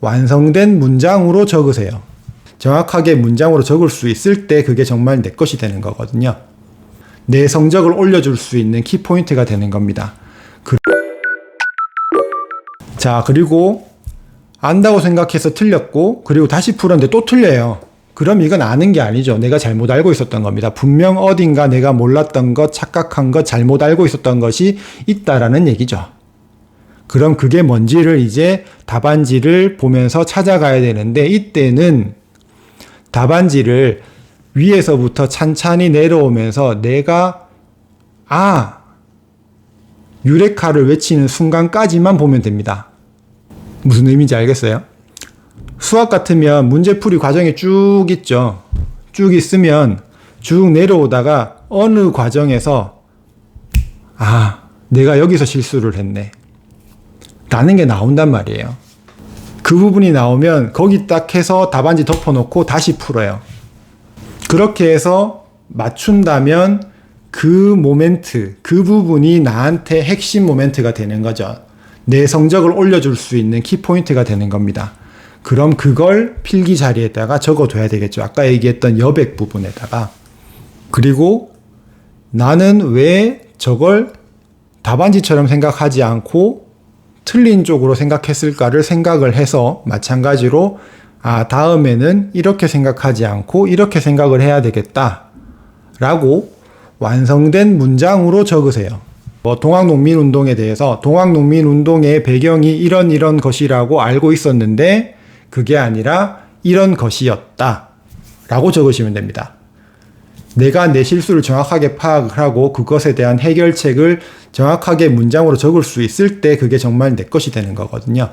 완성된 문장으로 적으세요. 정확하게 문장으로 적을 수 있을 때 그게 정말 내 것이 되는 거거든요. 내 성적을 올려줄 수 있는 키포인트가 되는 겁니다. 그... 자, 그리고 안다고 생각해서 틀렸고, 그리고 다시 풀었는데 또 틀려요. 그럼 이건 아는 게 아니죠. 내가 잘못 알고 있었던 겁니다. 분명 어딘가 내가 몰랐던 것, 착각한 것, 잘못 알고 있었던 것이 있다라는 얘기죠. 그럼 그게 뭔지를 이제 답안지를 보면서 찾아가야 되는데 이때는 답안지를 위에서부터 찬찬히 내려오면서 내가 아 유레카를 외치는 순간까지만 보면 됩니다. 무슨 의미인지 알겠어요? 수학 같으면 문제풀이 과정이 쭉 있죠. 쭉 있으면 쭉 내려오다가 어느 과정에서 아 내가 여기서 실수를 했네. 라는 게 나온단 말이에요. 그 부분이 나오면 거기 딱 해서 답안지 덮어놓고 다시 풀어요. 그렇게 해서 맞춘다면 그 모멘트, 그 부분이 나한테 핵심 모멘트가 되는 거죠. 내 성적을 올려줄 수 있는 키포인트가 되는 겁니다. 그럼 그걸 필기 자리에다가 적어둬야 되겠죠. 아까 얘기했던 여백 부분에다가. 그리고 나는 왜 저걸 답안지처럼 생각하지 않고 틀린 쪽으로 생각했을까를 생각을 해서 마찬가지로 아, 다음에는 이렇게 생각하지 않고 이렇게 생각을 해야 되겠다. 라고 완성된 문장으로 적으세요. 뭐 동학농민운동에 대해서 동학농민운동의 배경이 이런 이런 것이라고 알고 있었는데 그게 아니라 이런 것이었다. 라고 적으시면 됩니다. 내가 내 실수를 정확하게 파악을 하고 그것에 대한 해결책을 정확하게 문장으로 적을 수 있을 때 그게 정말 내 것이 되는 거거든요.